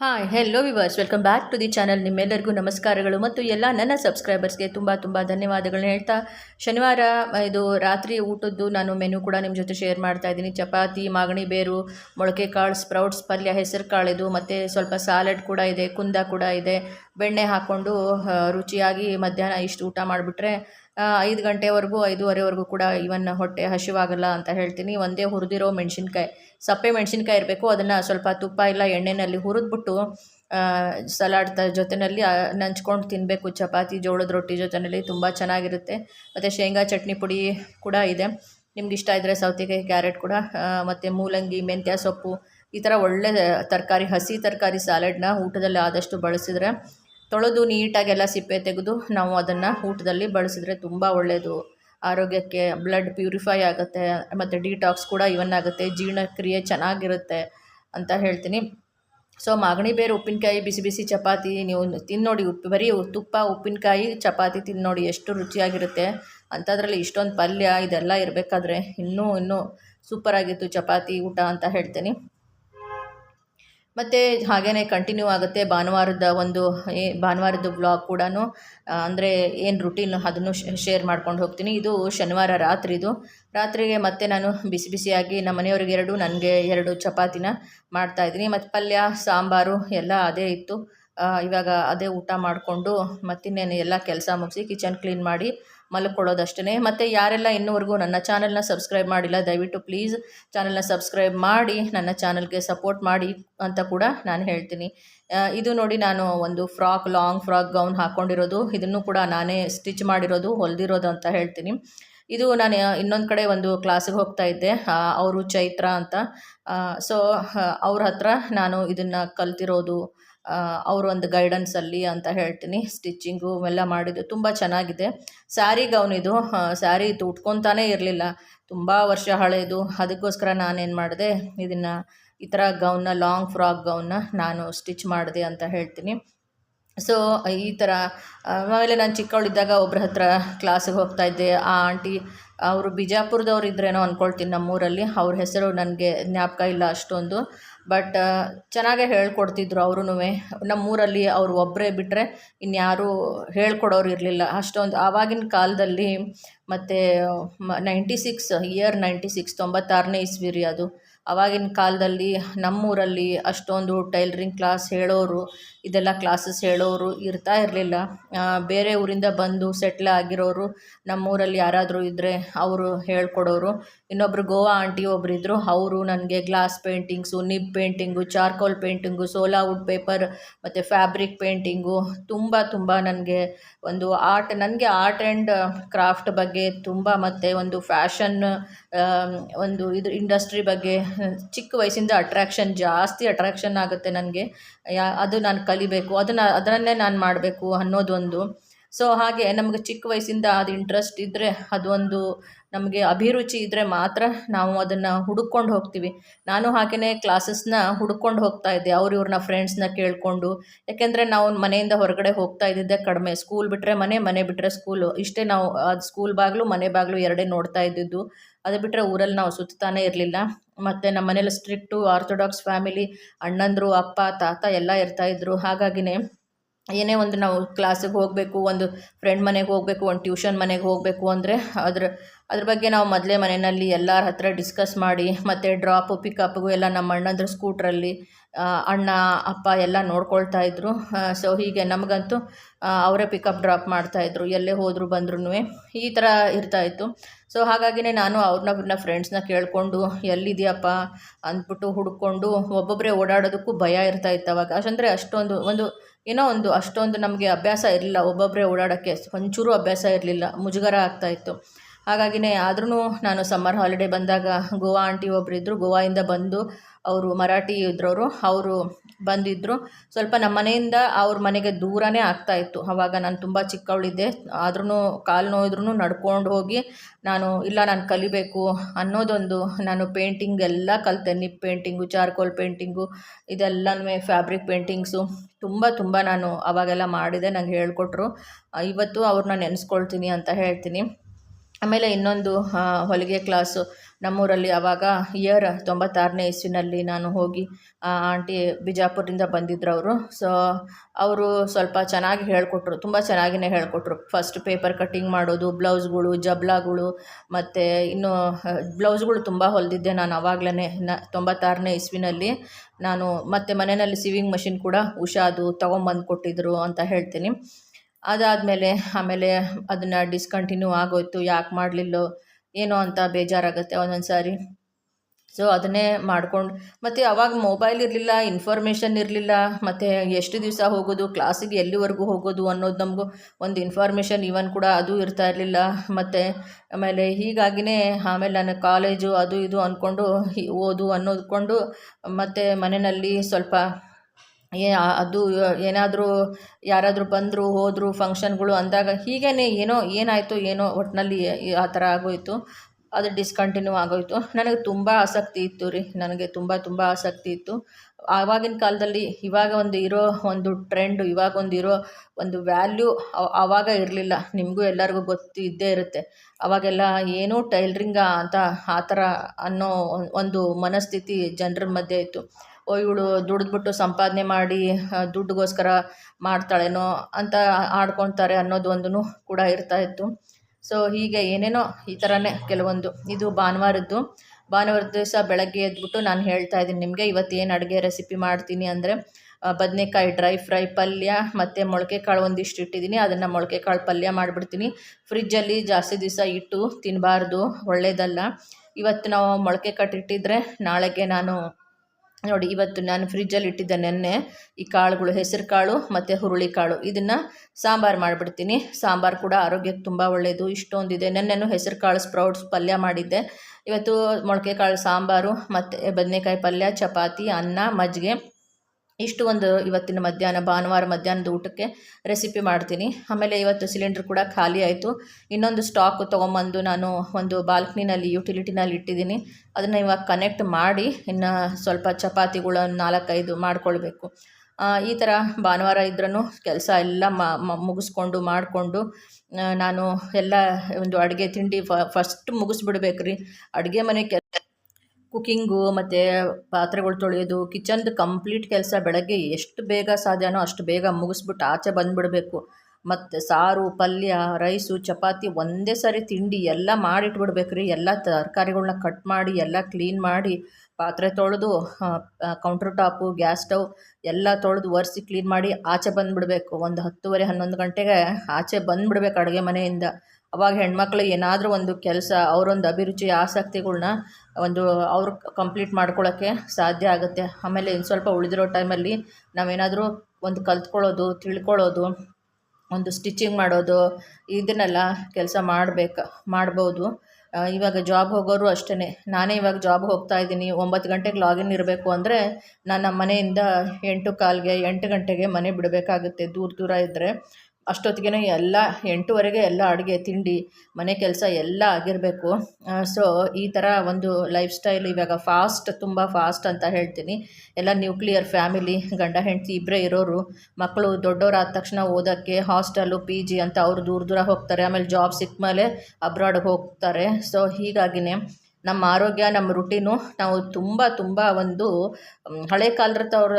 Hi hello viewers welcome back to the channel ನಿಮ್ಮೆಲ್ಲರಿಗೂ ನಮಸ್ಕಾರಗಳು ಮತ್ತು ಎಲ್ಲ ನನ್ನ ಸಬ್ಸ್ಕ್ರೈಬರ್ಸ್ಗೆ ತುಂಬ ತುಂಬ ಧನ್ಯವಾದಗಳನ್ನ ಹೇಳ್ತಾ ಶನಿವಾರ, ಇದು ರಾತ್ರಿ ಊಟದ್ದು ನಾನು ಮೆನು ಕೂಡ ನಿಮ್ಮ ಜೊತೆ ಶೇರ್ ಮಾಡ್ತಾ ಇದ್ದೀನಿ. ಚಪಾತಿ, ಮಾಗಣಿ ಬೇರು, ಮೊಳಕೆ ಕಾಳು ಸ್ಪ್ರೌಟ್ಸ್ ಪಲ್ಯ, ಹೆಸರು ಕಾಳಿದು, ಮತ್ತು ಸ್ವಲ್ಪ ಸಾಲಡ್ ಕೂಡ ಇದೆ, ಕುಂದ ಕೂಡ ಇದೆ. ಬೆಣ್ಣೆ ಹಾಕ್ಕೊಂಡು ರುಚಿಯಾಗಿ ಮಧ್ಯಾಹ್ನ ಇಷ್ಟು ಊಟ ಮಾಡಿಬಿಟ್ರೆ ಐದು ಗಂಟೆವರೆಗೂ, ಐದೂವರೆವರೆಗೂ ಕೂಡ ಇವನ್ ಹೊಟ್ಟೆ ಹಸಿವಾಗಲ್ಲ ಅಂತ ಹೇಳ್ತೀನಿ. ಒಂದೇ ಹುರಿದಿರೋ ಮೆಣಸಿನ್ಕಾಯಿ, ಸಪ್ಪೆ ಮೆಣಸಿನ್ಕಾಯಿ ಇರಬೇಕು. ಅದನ್ನು ಸ್ವಲ್ಪ ತುಪ್ಪ ಇಲ್ಲ ಎಣ್ಣೆಯಲ್ಲಿ ಹುರಿದ್ಬಿಟ್ಟು ಸಲಾಡ್ ತ ಜೊತೆಯಲ್ಲಿ ನಂಚ್ಕೊಂಡು ತಿನ್ನಬೇಕು ಚಪಾತಿ, ಜೋಳದ ರೊಟ್ಟಿ ಜೊತೆಯಲ್ಲಿ ತುಂಬ ಚೆನ್ನಾಗಿರುತ್ತೆ. ಮತ್ತು ಶೇಂಗಾ ಚಟ್ನಿ ಪುಡಿ ಕೂಡ ಇದೆ. ನಿಮ್ಗೆ ಇಷ್ಟ ಇದ್ದರೆ ಸೌತೆಕಾಯಿ ಕ್ಯಾರೆಟ್ ಕೂಡ ಮತ್ತು ಮೂಲಂಗಿ, ಮೆಂತ್ಯ ಸೊಪ್ಪು, ಈ ಥರ ಒಳ್ಳೆ ತರಕಾರಿ, ಹಸಿ ತರಕಾರಿ ಸ್ಯಾಲೆಡ್ನ ಊಟದಲ್ಲಿ ಆದಷ್ಟು ಬಳಸಿದರೆ ತೊಳೆದು ನೀಟಾಗೆಲ್ಲ ಸಿಪ್ಪೆ ತೆಗೆದು ನಾವು ಅದನ್ನು ಊಟದಲ್ಲಿ ಬಳಸಿದ್ರೆ ತುಂಬ ಒಳ್ಳೆಯದು. ಆರೋಗ್ಯಕ್ಕೆ ಬ್ಲಡ್ ಪ್ಯೂರಿಫೈ ಆಗುತ್ತೆ, ಮತ್ತು ಡಿಟಾಕ್ಸ್ ಕೂಡ ಇವನ್ ಆಗುತ್ತೆ, ಜೀರ್ಣಕ್ರಿಯೆ ಚೆನ್ನಾಗಿರುತ್ತೆ ಅಂತ ಹೇಳ್ತೀನಿ. ಸೊ ಮಾಗಣಿ ಬೇರು, ಉಪ್ಪಿನಕಾಯಿ, ಬಿಸಿ ಬಿಸಿ ಚಪಾತಿ, ನೀವು ತಿನ್ನೋಡಿ ಉಪ್ಪು ಬರೀ ತುಪ್ಪ, ಉಪ್ಪಿನಕಾಯಿ, ಚಪಾತಿ ತಿನ್ನೋಡಿ ಎಷ್ಟು ರುಚಿಯಾಗಿರುತ್ತೆ. ಅಂಥದ್ರಲ್ಲಿ ಇಷ್ಟೊಂದು ಪಲ್ಯ ಇದೆಲ್ಲ ಇರಬೇಕಾದ್ರೆ ಇನ್ನೂ ಇನ್ನೂ ಸೂಪರಾಗಿತ್ತು ಚಪಾತಿ, ಊಟ ಅಂತ ಹೇಳ್ತೀನಿ. ಮತ್ತು ಹಾಗೇ ಕಂಟಿನ್ಯೂ ಆಗುತ್ತೆ ಭಾನುವಾರದ ಒಂದು ಭಾನುವಾರದ ಬ್ಲಾಗ್ ಕೂಡ ಅಂದರೆ ಏನು ರುಟೀನ್ ಅದನ್ನು ಶೇರ್ ಮಾಡ್ಕೊಂಡು ಹೋಗ್ತೀನಿ. ಇದು ಶನಿವಾರ ರಾತ್ರಿದು ರಾತ್ರಿಗೆ ಮತ್ತೆ ನಾನು ಬಿಸಿ ಬಿಸಿಯಾಗಿ ನಮ್ಮ ಮನೆಯವ್ರಿಗೆ ಎರಡು, ನನಗೆ ಎರಡು ಚಪಾತಿನ ಮಾಡ್ತಾಯಿದ್ದೀನಿ ಮತ್ತು ಪಲ್ಯ, ಸಾಂಬಾರು ಎಲ್ಲ ಅದೇ ಇತ್ತು. ಇವಾಗ ಅದೇ ಊಟ ಮಾಡಿಕೊಂಡು ಮತ್ತಿನ್ನೇನು ಎಲ್ಲ ಕೆಲಸ ಮುಗಿಸಿ ಕಿಚನ್ ಕ್ಲೀನ್ ಮಾಡಿ ಮಲ್ಕೊಳ್ಳೋದಷ್ಟೇ ಮತ್ತು ಯಾರೆಲ್ಲ ಇನ್ನೂವರೆಗೂ ನನ್ನ ಚಾನಲ್ನ ಸಬ್ಸ್ಕ್ರೈಬ್ ಮಾಡಿಲ್ಲ, ದಯವಿಟ್ಟು ಪ್ಲೀಸ್ ಚಾನಲ್ನ ಸಬ್ಸ್ಕ್ರೈಬ್ ಮಾಡಿ, ನನ್ನ ಚಾನಲ್ಗೆ ಸಪೋರ್ಟ್ ಮಾಡಿ ಅಂತ ಕೂಡ ನಾನು ಹೇಳ್ತೀನಿ. ಇದು ನೋಡಿ ನಾನು ಒಂದು ಫ್ರಾಕ್, ಲಾಂಗ್ ಫ್ರಾಕ್ ಗೌನ್ ಹಾಕ್ಕೊಂಡಿರೋದು ಇದನ್ನು ಕೂಡ ನಾನೇ ಸ್ಟಿಚ್ ಮಾಡಿರೋದು, ಹೊಲ್ದಿರೋದು ಅಂತ ಹೇಳ್ತೀನಿ. ಇದು ನಾನು ಇನ್ನೊಂದು ಕಡೆ ಒಂದು ಕ್ಲಾಸಿಗೆ ಹೋಗ್ತಾ ಇದ್ದೆ ಅವರು ಚೈತ್ರ ಅಂತ. ಸೊ ಅವ್ರ ಹತ್ರ ನಾನು ಇದನ್ನು ಕಲ್ತಿರೋದು ಅವ್ರ ಒಂದು ಗೈಡೆನ್ಸಲ್ಲಿ ಅಂತ ಹೇಳ್ತೀನಿ ಸ್ಟಿಚ್ಚಿಂಗು ಎಲ್ಲ ಮಾಡಿದ್ದು ತುಂಬ ಚೆನ್ನಾಗಿದೆ. ಸ್ಯಾರಿ ಗೌನ್ ಇದು ಸ್ಯಾರಿ ಇದು ಉಟ್ಕೊತಾನೇ ಇರಲಿಲ್ಲ. ತುಂಬ ವರ್ಷ ಹಳೆಯದು ಅದಕ್ಕೋಸ್ಕರ ನಾನೇನು ಮಾಡಿದೆ, ಇದನ್ನು ಈ ಥರ ಗೌನ್ನ ಲಾಂಗ್ ಫ್ರಾಕ್ ಗೌನ್ನ ನಾನು ಸ್ಟಿಚ್ ಮಾಡಿದೆ ಅಂತ ಹೇಳ್ತೀನಿ. ಸೊ ಈ ಥರ ಆಮೇಲೆ ನಾನು ಚಿಕ್ಕವಳಿದ್ದಾಗ ಒಬ್ಬರ ಹತ್ರ ಕ್ಲಾಸಿಗೆ ಹೋಗ್ತಾ ಇದ್ದೆ. ಆ ಆಂಟಿ ಅವರು ಬಿಜಾಪುರದವ್ರು ಇದ್ರೇನೋ ಅಂದ್ಕೊಳ್ತೀನಿ ನಮ್ಮೂರಲ್ಲಿ. ಅವ್ರ ಹೆಸರು ನನಗೆ ಜ್ಞಾಪಕ ಇಲ್ಲ ಅಷ್ಟೊಂದು. ಬಟ್ ಚೆನ್ನಾಗೇ ಹೇಳ್ಕೊಡ್ತಿದ್ರು ಅವ್ರೂ ನಮ್ಮೂರಲ್ಲಿ ಅವರು ಒಬ್ಬರೇ ಬಿಟ್ಟರೆ ಇನ್ಯಾರೂ ಹೇಳ್ಕೊಡೋರು ಇರಲಿಲ್ಲ. ಅಷ್ಟೊಂದು ಆವಾಗಿನ ಕಾಲದಲ್ಲಿ ಮತ್ತು ninety six year ninety six ತೊಂಬತ್ತಾರನೇ ಇಸ್ವಿ ರೀ ಅದು. ಆವಾಗಿನ ಕಾಲದಲ್ಲಿ ನಮ್ಮೂರಲ್ಲಿ ಅಷ್ಟೊಂದು ಟೈಲರಿಂಗ್ ಕ್ಲಾಸ್ ಹೇಳೋರು ಇದೆಲ್ಲ ಕ್ಲಾಸಸ್ ಹೇಳೋರು ಇರ್ತಾ ಇರಲಿಲ್ಲ. ಬೇರೆ ಊರಿಂದ ಬಂದು ಸೆಟ್ಲ್ ಆಗಿರೋರು, ನಮ್ಮೂರಲ್ಲಿ ಯಾರಾದರೂ ಇದ್ದರೆ ಅವರು ಹೇಳ್ಕೊಡೋರು. ಇನ್ನೊಬ್ಬರು ಗೋವಾ ಆಂಟಿ ಒಬ್ರು ಇದ್ದರು ಅವರು ನನಗೆ glass paintings nib painting charcoal painting sola wood paper ಮತ್ತು ಫ್ಯಾಬ್ರಿಕ್ ಪೇಂಟಿಂಗು ತುಂಬ ತುಂಬ ನನಗೆ ಒಂದು ಆರ್ಟ್ ನನಗೆ ಆರ್ಟ್ ಆ್ಯಂಡ್ ಕ್ರಾಫ್ಟ್ ಬಗ್ಗೆ ತುಂಬ ಮತ್ತು ಒಂದು ಫ್ಯಾಷನ್ ಒಂದು ಇದು ಇಂಡಸ್ಟ್ರಿ ಬಗ್ಗೆ ಚಿಕ್ಕ ವಯಸ್ಸಿಂದ ಅಟ್ರ್ಯಾಕ್ಷನ್ ಜಾಸ್ತಿ ಅಟ್ರ್ಯಾಕ್ಷನ್ ಆಗುತ್ತೆ ನನಗೆ. ಯಾ, ಅದು ನಾನು ಕಲಿಬೇಕು. ಅದನ್ನು ಅದನ್ನೇ ನಾನು ಮಾಡಬೇಕು ಅನ್ನೋದೊಂದು. ಸೊ ಹಾಗೆ ನಮಗೆ ಚಿಕ್ಕ ವಯಸ್ಸಿಂದ ಅದು ಇಂಟ್ರೆಸ್ಟ್ ಇದ್ದರೆ ಅದೊಂದು ನಮಗೆ ಅಭಿರುಚಿ ಇದ್ದರೆ ಮಾತ್ರ ನಾವು ಅದನ್ನು ಹುಡುಕೊಂಡು ಹೋಗ್ತೀವಿ. ನಾನು ಹಾಗೆಯೇ ಕ್ಲಾಸಸ್ನ ಹುಡ್ಕೊಂಡು ಹೋಗ್ತಾ ಇದ್ದೆ. ಅವ್ರು ಇವ್ರನ್ನ ಫ್ರೆಂಡ್ಸ್ನ ಕೇಳಿಕೊಂಡು. ಯಾಕೆಂದರೆ ನಾವು ಮನೆಯಿಂದ ಹೊರಗಡೆ ಹೋಗ್ತಾ ಇದ್ದಿದ್ದೆ ಕಡಿಮೆ. ಸ್ಕೂಲ್ ಬಿಟ್ಟರೆ ಮನೆ ಮನೆ ಬಿಟ್ಟರೆ ಸ್ಕೂಲು ಇಷ್ಟೇ ನಾವು, ಅದು ಸ್ಕೂಲ್ ಬಾಗಿಲು, ಮನೆ ಬಾಗಿಲು ಎರಡೇ ನೋಡ್ತಾ ಇದ್ದಿದ್ದು. ಅದು ಬಿಟ್ಟರೆ ಊರಲ್ಲಿ ನಾವು ಸುತ್ತಾನೇ ಇರಲಿಲ್ಲ. ಮತ್ತು ನಮ್ಮ ಮನೇಲಿ ಸ್ಟ್ರಿಕ್ಟು ಆರ್ಥೋಡಾಕ್ಸ್ ಫ್ಯಾಮಿಲಿ ಅಣ್ಣಂದರು, ಅಪ್ಪ, ತಾತ ಎಲ್ಲ ಇರ್ತಾಯಿದ್ರು ಹಾಗಾಗಿನೇ ಏನೇ ಒಂದು ನಾವು ಕ್ಲಾಸಿಗೆ ಹೋಗಬೇಕು, ಒಂದು ಫ್ರೆಂಡ್ ಮನೆಗೆ ಹೋಗಬೇಕು, ಒಂದು ಟ್ಯೂಷನ್ ಮನೆಗೆ ಹೋಗಬೇಕು ಅಂದರೆ ಅದ್ರ ಅದ್ರ ಬಗ್ಗೆ ನಾವು ಮೊದಲೇ ಮನೆಯಲ್ಲಿ ಎಲ್ಲರ ಹತ್ರ ಡಿಸ್ಕಸ್ ಮಾಡಿ, ಮತ್ತು ಡ್ರಾಪು ಪಿಕಪ್ಗೂ ಎಲ್ಲ ನಮ್ಮ ಅಣ್ಣಂದ್ರ ಸ್ಕೂಟ್ರಲ್ಲಿ ಅಣ್ಣ, ಅಪ್ಪ ಎಲ್ಲ ನೋಡ್ಕೊಳ್ತಾ ಇದ್ರು. ಸೊ ಹೀಗೆ ನಮಗಂತೂ ಅವರೇ ಪಿಕಪ್ ಡ್ರಾಪ್ ಮಾಡ್ತಾಯಿದ್ರು ಎಲ್ಲೇ ಹೋದರೂ ಬಂದ್ರೂ ಈ ಥರ ಇರ್ತಾಯಿತ್ತು ಸೊ ಹಾಗಾಗಿನೇ ನಾನು ಅವ್ರನ್ನ ಫ್ರೆಂಡ್ಸ್ನ ಕೇಳಿಕೊಂಡು, ಎಲ್ಲಿದೆಯಪ್ಪ? ಅಂದ್ಬಿಟ್ಟು ಹುಡ್ಕೊಂಡು ಒಬ್ಬೊಬ್ಬರೇ ಓಡಾಡೋದಕ್ಕೂ ಭಯ ಇರ್ತಾಯಿತ್ತು ಅವಾಗ. ಅಷ್ಟಂದರೆ ಅಷ್ಟೊಂದು, ಒಂದು ಏನೋ ಒಂದು ಅಷ್ಟೊಂದು ನಮಗೆ ಅಭ್ಯಾಸ ಇರಲಿಲ್ಲ. ಒಬ್ಬೊಬ್ಬರೇ ಓಡಾಡೋಕ್ಕೆ ಒಂಚೂರು ಅಭ್ಯಾಸ ಇರಲಿಲ್ಲ. ಮುಜುಗರ ಆಗ್ತಾಯಿತ್ತು ಹಾಗಾಗಿನೇ ಆದ್ರೂ ನಾನು ಸಮ್ಮರ್ ಹಾಲಿಡೇ ಬಂದಾಗ ಗೋವಾ ಆಂಟಿ ಒಬ್ಬರಿದ್ದರು ಗೋವಾಯಿಂದ ಬಂದು ಅವರು ಮರಾಠಿ ಇದ್ರವರು, ಅವರು ಬಂದಿದ್ದರು ಸ್ವಲ್ಪ ನಮ್ಮ ಮನೆಯಿಂದ ಅವ್ರ ಮನೆಗೆ ದೂರನೇ ಆಗ್ತಾಯಿತ್ತು ಆವಾಗ ನಾನು ತುಂಬ ಚಿಕ್ಕವಳಿದ್ದೆ. ಆದ್ರೂ ಕಾಲು ನೋಯಿದ್ರೂ ನಡ್ಕೊಂಡು ಹೋಗಿ ನಾನು, ಇಲ್ಲ, ನಾನು ಕಲಿಬೇಕು. ಅನ್ನೋದೊಂದು ನಾನು ಪೇಂಟಿಂಗ್ ಎಲ್ಲ ಕಲಿತೆ. ನಿಪ್ ಪೇಂಟಿಂಗು ಚಾರ್ಕೋಲ್ ಪೇಂಟಿಂಗು ಇದೆಲ್ಲನೂ ಫ್ಯಾಬ್ರಿಕ್ ಪೇಂಟಿಂಗ್ಸು ತುಂಬ ತುಂಬ ನಾನು ಅವಾಗೆಲ್ಲ ಮಾಡಿದೆ. ನಂಗೆ ಹೇಳ್ಕೊಟ್ರು. ಇವತ್ತು ಅವ್ರನ್ನ ನೆನೆಸ್ಕೊಳ್ತೀನಿ ಅಂತ ಹೇಳ್ತೀನಿ. ಆಮೇಲೆ ಇನ್ನೊಂದು ಹೊಲಿಗೆ ಕ್ಲಾಸು ನಮ್ಮೂರಲ್ಲಿ ಆವಾಗ ಇಯರ್ ತೊಂಬತ್ತಾರನೇ ಇಸ್ವಿನಲ್ಲಿ ನಾನು ಹೋಗಿ ಆಂಟಿ ಬಿಜಾಪುರದಿಂದ ಬಂದಿದ್ದರು ಅವರು. ಸೊ ಅವರು ಸ್ವಲ್ಪ ಚೆನ್ನಾಗಿ ಹೇಳಿಕೊಟ್ರು, ತುಂಬ ಚೆನ್ನಾಗಿಯೇ ಹೇಳಿಕೊಟ್ರು. ಫಸ್ಟ್ ಪೇಪರ್ ಕಟ್ಟಿಂಗ್ ಮಾಡೋದು, ಬ್ಲೌಸ್ಗಳು, ಜಬ್ಲಾಗಳು, ಮತ್ತು ಇನ್ನು ಬ್ಲೌಸ್ಗಳು ತುಂಬ ಹೊಲಿದಿದ್ದೆ ನಾನು ಆವಾಗಲೇ ನ, ತೊಂಬತ್ತಾರನೇ ಇಸ್ವಿನಲ್ಲಿ. ನಾನು ಮತ್ತು ಮನೆಯಲ್ಲಿ ಸಿವಿಂಗ್ ಮಷಿನ್ ಕೂಡ ಉಷಾದು ತೊಗೊಂಬಂದು ಕೊಟ್ಟಿದ್ರು ಅಂತ ಹೇಳ್ತೀನಿ. ಅದಾದಮೇಲೆ, ಆಮೇಲೆ ಅದನ್ನು ಡಿಸ್ಕಂಟಿನ್ಯೂ ಆಗೋಯ್ತು, ಯಾಕೆ ಮಾಡಲಿಲ್ಲೋ ಏನೋ ಅಂತ ಬೇಜಾರಾಗುತ್ತೆ ಒಂದೊಂದು ಸಾರಿ ಸೊ ಅದನ್ನೇ ಮಾಡ್ಕೊಂಡು, ಮತ್ತು ಅವಾಗ ಮೊಬೈಲ್ ಇರಲಿಲ್ಲ ಇನ್ಫಾರ್ಮೇಷನ್ ಇರಲಿಲ್ಲ, ಮತ್ತು ಎಷ್ಟು ದಿವಸ ಹೋಗೋದು ಕ್ಲಾಸಿಗೆ ಎಲ್ಲಿವರೆಗೂ ಹೋಗೋದು ಅನ್ನೋದು ನಮಗೂ ಒಂದು ಇನ್ಫಾರ್ಮೇಷನ್ ಇವನ್ ಕೂಡ ಅದು ಇರ್ತಾ ಇರಲಿಲ್ಲ. ಮತ್ತು ಆಮೇಲೆ ಹೀಗಾಗಿನೇ ಆಮೇಲೆ ನಾನು ಕಾಲೇಜು ಅದು ಇದು ಅಂದ್ಕೊಂಡು ಓದು ಅನ್ನೋದ್ಕೊಂಡು, ಮತ್ತು ಮನೆಯಲ್ಲಿ ಸ್ವಲ್ಪ ಏ ಅದು ಏನಾದರೂ ಯಾರಾದರೂ ಬಂದರು, ಹೋದರು ಫಂಕ್ಷನ್ಗಳು ಅಂದಾಗ ಹೀಗೇ ಏನೋ, ಏನಾಯಿತು ಏನೋ ಒಟ್ಟಿನಲ್ಲಿ ಆ ಥರ ಆಗೋಯಿತು. ಅದು ಡಿಸ್ಕಂಟಿನ್ಯೂ ಆಗೋಯಿತು. ನನಗೆ ತುಂಬ ಆಸಕ್ತಿ ಇತ್ತು ರೀ. ನನಗೆ ತುಂಬ ತುಂಬ ಆಸಕ್ತಿ ಇತ್ತು. ಆವಾಗಿನ ಕಾಲದಲ್ಲಿ ಇವಾಗ ಒಂದು ಇರೋ ಒಂದು ಟ್ರೆಂಡು ಇವಾಗ ಒಂದು ಇರೋ ಒಂದು ವ್ಯಾಲ್ಯೂ ಆವಾಗ ಇರಲಿಲ್ಲ. ನಿಮಗೂ ಎಲ್ಲರಿಗೂ ಗೊತ್ತು ಇದ್ದೇ ಇರುತ್ತೆ. ಅವಾಗೆಲ್ಲ ಏನೂ ಟೈಲ್ರಿಂಗ ಅಂತ ಆ ಥರ ಅನ್ನೋ ಒಂದು ಮನಸ್ಥಿತಿ ಜನರ ಮಧ್ಯೆ ಇತ್ತು. ಇವಳು ದುಡಿದ್ಬಿಟ್ಟು ಸಂಪಾದನೆ ಮಾಡಿ ದುಡ್ಡಿಗೋಸ್ಕರ ಮಾಡ್ತಾಳೇನೋ ಅಂತ ಆಡ್ಕೊತಾರೆ ಅನ್ನೋದು ಒಂದು ಕೂಡ ಇರ್ತಾಯಿತ್ತು ಸೊ, ಹೀಗೆ ಏನೇನೋ ಈ ಥರನೇ ಕೆಲವೊಂದು. ಇದು ಭಾನುವಾರದ್ದು. ಭಾನುವಾರದ ದಿವಸ ಬೆಳಗ್ಗೆ ಎದ್ಬಿಟ್ಟು ನಾನು ಹೇಳ್ತಾ ಇದ್ದೀನಿ ನಿಮಗೆ, ಇವತ್ತು ಏನು ಅಡುಗೆ ರೆಸಿಪಿ ಮಾಡ್ತೀನಿ ಅಂದರೆ ಬದನೆಕಾಯಿ ಡ್ರೈ ಫ್ರೈ ಪಲ್ಯ ಮತ್ತು ಮೊಳಕೆ ಕಾಳು ಒಂದಿಷ್ಟು ಇಟ್ಟಿದ್ದೀನಿ. ಅದನ್ನು ಮೊಳಕೆ ಕಾಳು ಪಲ್ಯ ಮಾಡಿಬಿಡ್ತೀನಿ. ಫ್ರಿಜ್ಜಲ್ಲಿ ಜಾಸ್ತಿ ದಿವಸ ಇಟ್ಟು ತಿನ್ನಬಾರ್ದು ಒಳ್ಳೆಯದಲ್ಲ ಇವತ್ತು ನಾವು ಮೊಳಕೆ ಕಟ್ಟಿಟ್ಟಿದ್ರೆ ನಾಳೆಗೆ ನಾನು ನೋಡಿ, ಇವತ್ತು ನಾನು ಫ್ರಿಜ್ಜಲ್ಲಿ ಇಟ್ಟಿದ್ದ ನೆನ್ನೆ ಈ ಕಾಳುಗಳು, ಹೆಸರು ಕಾಳು ಮತ್ತು ಹುರುಳಿ ಕಾಳು. ಇದನ್ನು ಸಾಂಬಾರು ಮಾಡಿಬಿಡ್ತೀನಿ. ಸಾಂಬಾರು ಕೂಡ ಆರೋಗ್ಯಕ್ಕೆ ತುಂಬ ಒಳ್ಳೆಯದು ಇಷ್ಟೊಂದಿದೆ. ನೆನ್ನೆನೂ ಹೆಸರು ಕಾಳು ಸ್ಪ್ರೌಟ್ಸ್ ಪಲ್ಯ ಮಾಡಿದ್ದೆ. ಇವತ್ತು ಮೊಳಕೆ ಕಾಳು ಸಾಂಬಾರು ಮತ್ತು ಬದನೆಕಾಯಿ ಪಲ್ಯ, ಚಪಾತಿ, ಅನ್ನ, ಮಜ್ಜಿಗೆ. ಇಷ್ಟು ಒಂದು ಇವತ್ತಿನ ಮಧ್ಯಾಹ್ನ, ಭಾನುವಾರ ಮಧ್ಯಾಹ್ನದ ಊಟಕ್ಕೆ ರೆಸಿಪಿ ಮಾಡ್ತೀನಿ. ಆಮೇಲೆ ಇವತ್ತು ಸಿಲಿಂಡ್ರ್ ಕೂಡ ಖಾಲಿ ಆಯಿತು. ಇನ್ನೊಂದು ಸ್ಟಾಕ್ ತೊಗೊಂಬಂದು ನಾನು ಒಂದು ಬಾಲ್ಕನಿನಲ್ಲಿ ಯುಟಿಲಿಟಿನಲ್ಲಿ ಇಟ್ಟಿದ್ದೀನಿ. ಅದನ್ನು ಇವಾಗ ಕನೆಕ್ಟ್ ಮಾಡಿ ಇನ್ನು ಸ್ವಲ್ಪ ಚಪಾತಿಗಳು ನಾಲ್ಕೈದು ಮಾಡ್ಕೊಳ್ಬೇಕು. ಈ ಥರ ಭಾನುವಾರ ಇದ್ರೂ ಕೆಲಸ ಎಲ್ಲ ಮುಗಿಸ್ಕೊಂಡು ಮಾಡಿಕೊಂಡು ನಾನು ಎಲ್ಲ ಒಂದು ಅಡುಗೆ ತಿಂಡಿ ಫಸ್ಟ್ ಮುಗಿಸ್ಬಿಡ್ಬೇಕು ರೀ ಅಡುಗೆ ಮನೆ ಕೆಲ ಕುಕ್ಕಿಂಗು ಮತ್ತು ಪಾತ್ರೆಗಳು ತೊಳೆಯೋದು, ಕಿಚನ್ದು ಕಂಪ್ಲೀಟ್ ಕೆಲಸ ಬೆಳಗ್ಗೆ ಎಷ್ಟು ಬೇಗ ಸಾಧ್ಯನೋ ಅಷ್ಟು ಬೇಗ ಮುಗಿಸ್ಬಿಟ್ಟು ಆಚೆ ಬಂದುಬಿಡಬೇಕು. ಮತ್ತು ಸಾರು, ಪಲ್ಯ, ರೈಸು, ಚಪಾತಿ ಒಂದೇ ಸಾರಿ ತಿಂಡಿ ಎಲ್ಲ ಮಾಡಿಟ್ಬಿಡ್ಬೇಕು ರೀ ಎಲ್ಲ ತರಕಾರಿಗಳನ್ನ ಕಟ್ ಮಾಡಿ, ಎಲ್ಲ ಕ್ಲೀನ್ ಮಾಡಿ, ಪಾತ್ರೆ ತೊಳೆದು ಕೌಂಟ್ರ್ ಟಾಪು, ಗ್ಯಾಸ್ ಸ್ಟವ್ ಎಲ್ಲ ತೊಳೆದು ಒರೆಸಿ ಕ್ಲೀನ್ ಮಾಡಿ ಆಚೆ ಬಂದುಬಿಡ್ಬೇಕು. ಒಂದು ಹತ್ತುವರೆ, ಹನ್ನೊಂದು ಗಂಟೆಗೆ ಆಚೆ ಬಂದುಬಿಡ್ಬೇಕು ಅಡುಗೆ ಮನೆಯಿಂದ. ಅವಾಗ ಹೆಣ್ಮಕ್ಳು ಏನಾದರೂ ಒಂದು ಕೆಲಸ, ಅವರೊಂದು ಅಭಿರುಚಿ, ಆಸಕ್ತಿಗಳ್ನ ಒಂದು ಅವ್ರು ಕಂಪ್ಲೀಟ್ ಮಾಡ್ಕೊಳ್ಳೋಕ್ಕೆ ಸಾಧ್ಯ ಆಗುತ್ತೆ. ಆಮೇಲೆ ಇನ್ನು ಸ್ವಲ್ಪ ಉಳಿದಿರೋ ಟೈಮಲ್ಲಿ ನಾವೇನಾದರೂ ಒಂದು ಕಲ್ತ್ಕೊಳ್ಳೋದು, ತಿಳ್ಕೊಳ್ಳೋದು, ಒಂದು ಸ್ಟಿಚಿಂಗ್ ಮಾಡೋದು, ಇದನ್ನೆಲ್ಲ ಕೆಲಸ ಮಾಡಬೇಕು, ಮಾಡ್ಬೋದು. ಇವಾಗ ಜಾಬ್ ಹೋಗೋರು ಅಷ್ಟೇ ನಾನೇ ಇವಾಗ ಜಾಬ್ ಹೋಗ್ತಾ ಇದ್ದೀನಿ. ಒಂಬತ್ತು ಗಂಟೆಗೆ ಲಾಗಿನ್ ಇರಬೇಕು ಅಂದರೆ ನಾನು ನಮ್ಮ ಮನೆಯಿಂದ ಎಂಟು ಕಾಲಿಗೆ, ಎಂಟು ಗಂಟೆಗೆ ಮನೆ ಬಿಡಬೇಕಾಗುತ್ತೆ. ದೂರ ದೂರ ಇದ್ದರೆ ಅಷ್ಟೊತ್ತಿಗೆ ಎಲ್ಲ ಎಂಟುವರೆಗೆ ಎಲ್ಲ ಅಡುಗೆ, ತಿಂಡಿ, ಮನೆ ಕೆಲಸ ಎಲ್ಲ ಆಗಿರಬೇಕು. ಸೊ ಈ ಥರ ಒಂದು ಲೈಫ್ ಸ್ಟೈಲ್ ಇವಾಗ ಫಾಸ್ಟ್ ತುಂಬ ಫಾಸ್ಟ್ ಅಂತ ಹೇಳ್ತೀನಿ. ಎಲ್ಲ ನ್ಯೂಕ್ಲಿಯರ್ ಫ್ಯಾಮಿಲಿ ಗಂಡ, ಹೆಂಡತಿ ಇಬ್ಬರೇ ಇರೋರು ಮಕ್ಕಳು ದೊಡ್ಡವರಾದ ತಕ್ಷಣ ಓದೋಕ್ಕೆ ಹಾಸ್ಟೆಲು ಪಿ ಜಿ ಅಂತ ಅವರು ದೂರ ದೂರ ಹೋಗ್ತಾರೆ, ಆಮೇಲೆ ಜಾಬ್ ಸಿಕ್ಕ ಮೇಲೆ ಅಬ್ರಾಡ್ಗೆ ಹೋಗ್ತಾರೆ. ಸೊ ಹೀಗಾಗಿನೇ ನಮ್ಮ ಆರೋಗ್ಯ, ನಮ್ಮ ರುಟೀನು ನಾವು ತುಂಬ ತುಂಬ ಒಂದು ಹಳೆ ಕಾಲದವ್ರ